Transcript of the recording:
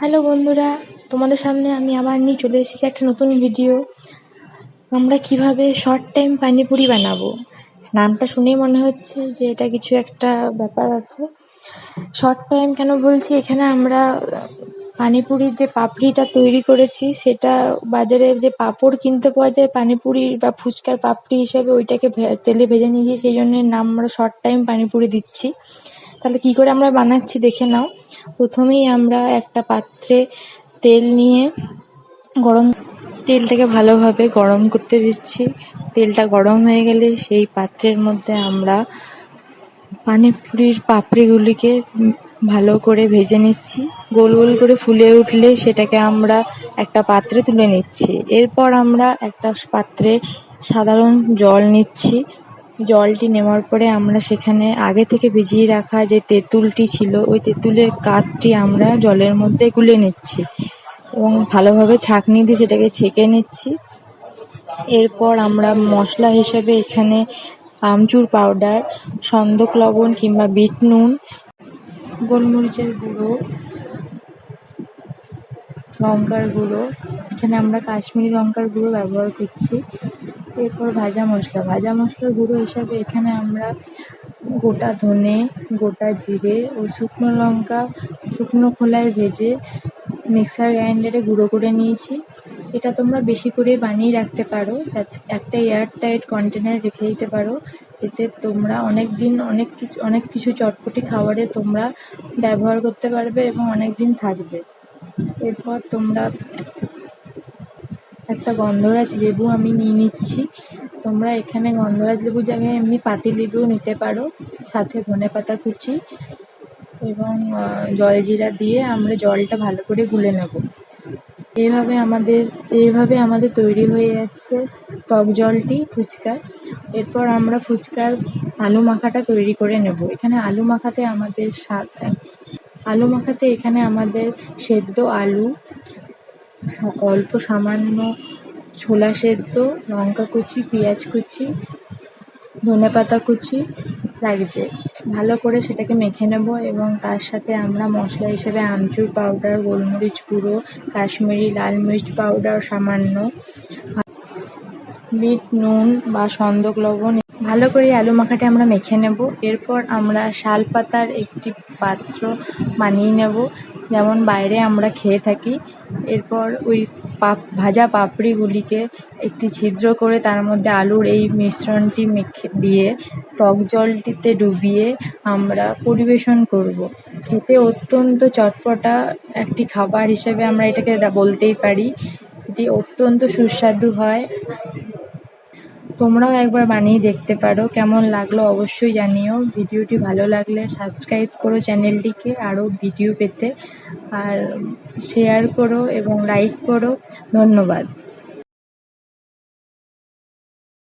Hello বন্ধুরা, তোমাদের সামনে আমি আবার নিয়ে চলে এসেছি একটা নতুন ভিডিও আমরা কীভাবে শর্ট টাইম পানিপুরি বানাবো? নামটা শুনেই মনে হচ্ছে যে এটা কিছু একটা ব্যাপার আছে। শর্ট টাইম কেন বলছি? এখানে আমরা পানিপুরির যে পাপড়িটা তৈরি করেছি, সেটা বাজারে যে পাঁপড় কিনতে পাওয়া যায় পানিপুরির বা ফুচকার পাপড়ি হিসাবে ওইটাকে তেলে ভেজে নিয়েছি, সেই জন্য নাম আমরা শর্ট টাইম পানিপুরি দিচ্ছি। তাহলে কি করে আমরা বানাচ্ছি দেখে নাও। প্রথমেই আমরা একটা পাত্রে তেল নিয়ে গরম তেলটাকে ভালোভাবে গরম করতে দিচ্ছি। তেলটা গরম হয়ে গেলে সেই পাত্রের মধ্যে আমরা পানিপুরির পাপড়িগুলিকে ভালো করে ভেজে নিচ্ছি। গোল গোল করে ফুলে উঠলে সেটাকে আমরা একটা পাত্রে তুলে নিচ্ছি। এরপর আমরা একটা পাত্রে সাধারণ জল নিচ্ছি। জলটি নেওয়ার পরে আমরা সেখানে আগে থেকে ভিজিয়ে রাখা যে তেঁতুলটি ছিল, ওই তেঁতুলের কাঠটি আমরা জলের মধ্যে গুলে নিচ্ছি এবং ভালোভাবে ছাঁকনি দিয়ে সেটাকে ছেঁকে নিচ্ছি। এরপর আমরা মশলা হিসেবে এখানে আমচুর পাউডার, সন্দক লবণ কিংবা বিট নুন, গোলমরিচের গুঁড়ো, লঙ্কার গুঁড়ো, এখানে আমরা কাশ্মীরি লঙ্কার গুঁড়ো ব্যবহার করছি। এরপর ভাজা মশলা। ভাজা মশলার গুঁড়ো হিসাবে এখানে আমরা গোটা ধনে, গোটা জিরে ও শুকনো লঙ্কা, শুকনো খোলায় ভেজে মিক্সার গ্রাইন্ডারে গুঁড়ো করে নিয়েছি। এটা তোমরা বেশি করে বানিয়ে রাখতে পারো, যাতে একটা এয়ার টাইট কন্টেনার রেখে দিতে পারো। এতে তোমরা অনেক দিন অনেক কিছু অনেক কিছু চটপটি খাবারে তোমরা ব্যবহার করতে পারবে এবং অনেক দিন থাকবে। এরপর তোমরা একটা গন্ধরাজ লেবু আমি নিয়ে নিচ্ছি। তোমরা এখানে গন্ধরাজ লেবুর জায়গায় এমনি পাতিলেবুও নিতে পারো, সাথে ধনেপাতা কুচি এবং জলজিরা দিয়ে আমরা জলটা ভালো করে গুলে নেব। এইভাবে আমাদের এইভাবে আমাদের তৈরি হয়ে যাচ্ছে টক জলটি ফুচকার এরপর আমরা ফুচকার আলু মাখাটা তৈরি করে নেব। এখানে আলু মাখাতে আমাদের স্বাদ আলু মাখাতে এখানে আমাদের সেদ্ধ আলু অল্প সামান্য ছোলা সেদ্ধ, লঙ্কা কুচি, পেঁয়াজ কুচি ধনেপাতা কুচি লাগছে। ভালো করে সেটাকে মেখে নেব এবং তার সাথে আমরা মশলা হিসেবে আমচুর পাউডার গোলমরিচ গুঁড়ো, কাশ্মীরি লাল মির্চ পাউডার সামান্য, বিট, নুন বা সন্দক লবণ। ভালো করে আলু মাখাটা আমরা মেখে নেব। এরপর আমরা শাল পাতার একটি পাত্র বানিয়ে নেব। যেমন বাইরে আমরা খেয়ে থাকি, এরপর ওই পাপ, ভাজা পাপড়িগুলিকে একটি ছিদ্র করে তার মধ্যে আলুর এই মিশ্রণটি মেখে দিয়ে টক জলটিতে ডুবিয়ে আমরা পরিবেশন করব। খেতে অত্যন্ত চটপটা একটি খাবার হিসেবে আমরা এটাকে বলতেই পারি। এটি অত্যন্ত সুস্বাদু হয়। তোমরাও একবার বানিয়ে দেখতে পারো। কেমন লাগল অবশ্যই জানিও। ভিডিওটি ভালো লাগলে সাবস্ক্রাইব করো চ্যানেলটিকে আরও ভিডিও পেতে। আর শেয়ার করো এবং লাইক করো। ধন্যবাদ।